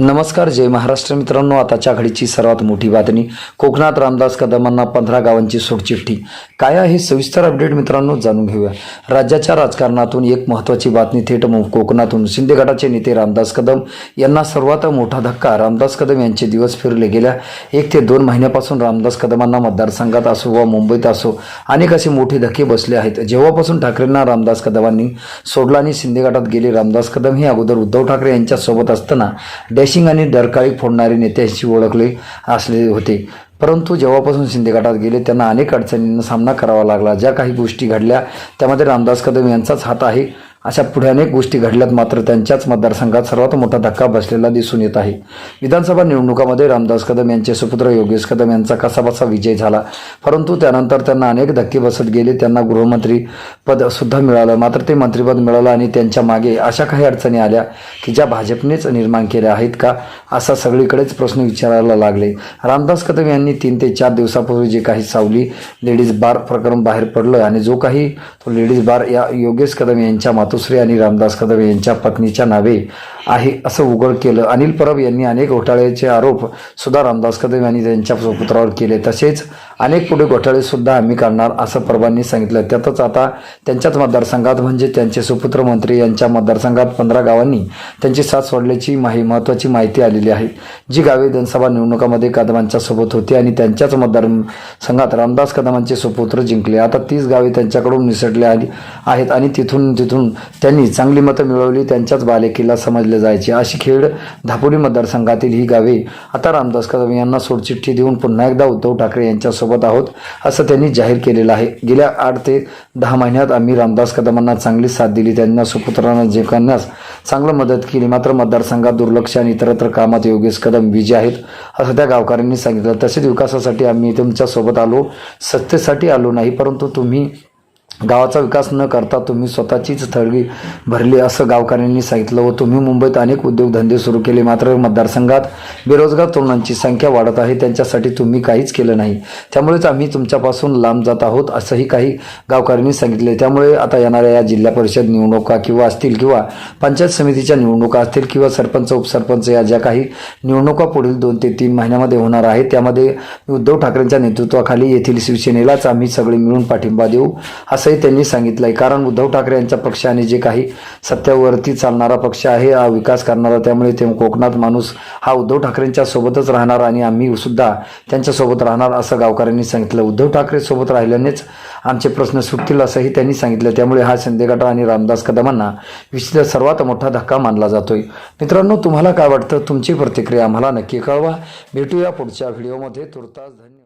नमस्कार जय महाराष्ट्र मित्रांनो. आताच्या घडीची सर्वात मोठी बातमी. कोकणात रामदास कदमांना पंधरा गावांची सोडचिठ्ठी काय आहे सविस्तर अपडेट मित्रांनो जाणून घेऊया. राज्याच्या राजकारणातून एक महत्त्वाची बातमी थेट कोकणातून. शिंदे गटाचे नेते रामदास कदम यांना सर्वात मोठा धक्का. रामदास कदम यांचे दिवस फिरले गेल्या एक ते दोन महिन्यापासून रामदास कदमांना मतदारसंघात असो वा मुंबईत असो अनेक असे मोठे धक्के बसले आहेत. जेव्हापासून ठाकरेंना रामदास कदमांनी सोडला आणि शिंदे गटात गेले रामदास कदम हे अगोदर उद्धव ठाकरे यांच्यासोबत असताना असताना डॅशिंग आणि डरकाळी फोडणारे नेत्यांशी ओळखले असले होते. परंतु जेव्हापासून शिंदे गटात गेले त्यांना अनेक अडचणींना सामना करावा लागला. ज्या काही गोष्टी घडल्या त्यामध्ये रामदास कदम यांचाच हात आहे. अशा पुढे अनेक गोष्टी घडल्यात मात्र त्यांच्याच मतदारसंघात सर्वात मोठा धक्का बसलेला दिसून येत आहे. विधानसभा निवडणुकामध्ये रामदास कदम यांचे सुपुत्र योगेश कदम यांचा कसाबसा विजय झाला. परंतु त्यानंतर त्यांना अनेक धक्के बसत गेले. त्यांना गृहमंत्री पद सुद्धा मिळालं. मात्र ते मंत्रिपद मिळालं आणि त्यांच्या मागे अशा काही अडचणी आल्या की ज्या भाजपनेच निर्माण केल्या आहेत का असा सगळीकडेच प्रश्न विचारायला लागले. रामदास कदम यांनी तीन ते चार दिवसापूर्वी जे काही सावली लेडीज बार प्रकरण बाहेर पडलं आणि जो काही तो लेडीज बार या योगेश कदम यांच्या मात मातोश्री आणि रामदास कदम यांच्या पत्नीच्या नावे आहे असं उघड केलं. अनिल परब यांनी अनेक घोटाळ्याचे आरोप सुद्धा रामदास कदम यांनी त्यांच्या सुपुत्रावर केले. तसेच अनेक पुढे घोटाळे सुद्धा आम्ही करणार असं परबांनी सांगितलं. त्यातच आता त्यांच्याच मतदारसंघात म्हणजे त्यांचे सुपुत्र मंत्री यांच्या मतदारसंघात पंधरा गावांनी त्यांची साथ सोडल्याची माही महत्त्वाची माहिती आलेली आहे. जी गावे विधानसभा निवडणुकामध्ये कदमांच्या सोबत होती आणि त्यांच्याच मतदारसंघात रामदास कदमांचे सुपुत्र जिंकले. आता तीस गावे त्यांच्याकडून निसटले आली आहेत आणि तिथून तिथून त्यांनी चांगली मतं मिळवली त्यांच्याच बालेकिल्ला समजले जायचे. अशी खेड धापोली मतदारसंघातील ही गावे आता रामदास कदम यांना सोडचिठ्ठी देऊन पुन्हा एकदा उद्धव ठाकरे यांच्यासोबत आहोत असं त्यांनी जाहीर केलेलं आहे. गेल्या आठ ते दहा महिन्यात आम्ही रामदास कदमांना चांगली साथ दिली. त्यांना सुपुत्रांना जिंकण्यास चांगलं मदत केली. मात्र मतदारसंघात दुर्लक्ष आणि इतरत्र कामात योगेश कदम विजय आहेत असं त्या गावकऱ्यांनी सांगितलं. तसेच विकासासाठी आम्ही तुमच्यासोबत आलो. सत्तेसाठी आलो नाही परंतु तुम्ही गावाचा विकास न करता तुम्ही स्वतःचीच थळगी भरली असं गावकऱ्यांनी सांगितलं व तुम्ही मुंबईत अनेक उद्योगधंदे सुरू केले. मात्र मतदारसंघात बेरोजगार तरुणांची संख्या वाढत आहे. त्यांच्यासाठी तुम्ही काहीच केलं नाही. त्यामुळेच आम्ही तुमच्यापासून लांब जात आहोत असंही काही गावकऱ्यांनी सांगितले त्यामुळे आता येणाऱ्या या जिल्हा परिषद निवडणुका किंवा असतील किंवा पंचायत समितीच्या निवडणुका असतील किंवा सरपंच उपसरपंच या ज्या काही निवडणुका पुढील दोन ते तीन महिन्यामध्ये होणार आहेत त्यामध्ये उद्धव ठाकरेंच्या नेतृत्वाखाली येथील शिवसेनेलाच आम्ही सगळे मिळून पाठिंबा देऊ असंही त्यांनी सांगितलं आहे कारण उद्धव ठाकरे यांच्या पक्षाने जे काही सत्यावरती चालणारा पक्ष आहे हा विकास करणारा त्यामुळे ते कोकणात माणूस हा उद्धव ठाकरेंच्या सोबतच राहणार आणि आम्ही सुद्धा त्यांच्यासोबत राहणार असं गावकऱ्यांनी सांगितलं. उद्धव ठाकरे सोबत राहिल्यानेच आमचे प्रश्न सुटतील असंही त्यांनी सांगितलं. त्यामुळे हा शिंदेगटा आणि रामदास कदमांना विश्वात सर्वात मोठा धक्का मानला जातोय. मित्रांनो तुम्हाला काय वाटतं? तुमची प्रतिक्रिया आम्हाला नक्की कळवा. भेटूया पुढच्या व्हिडिओमध्ये. तुर्तास धन्यवाद.